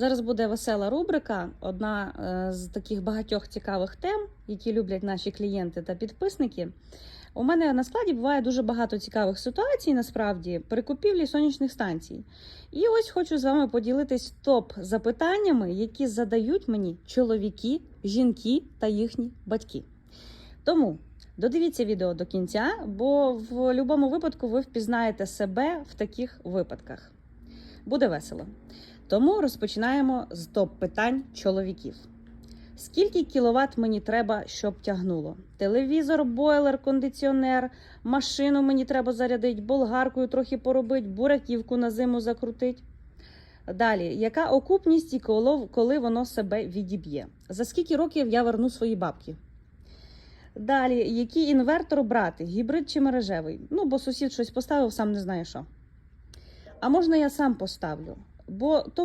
Зараз буде весела рубрика, одна е, з таких багатьох цікавих тем, які люблять наші клієнти та підписники. У мене на складі буває дуже багато цікавих ситуацій, насправді, при купівлі сонячних станцій. І ось хочу з вами поділитись топ запитаннями, які задають мені чоловіки, жінки та їхні батьки. Тому додивіться відео до кінця, бо в будь-якому випадку ви впізнаєте себе в таких випадках. Буде весело. Тому розпочинаємо з топ питань чоловіків. Скільки кіловат мені треба, щоб тягнуло? Телевізор, бойлер, кондиціонер, машину мені треба зарядити, болгаркою трохи поробити, бураківку на зиму закрутити. Далі, яка окупність і коли, коли воно себе відіб'є? За скільки років я верну свої бабки? Далі, який інвертор брати? Гібрид чи мережевий? Ну, бо сусід щось поставив, сам не знає що. А можна я сам поставлю? Бо то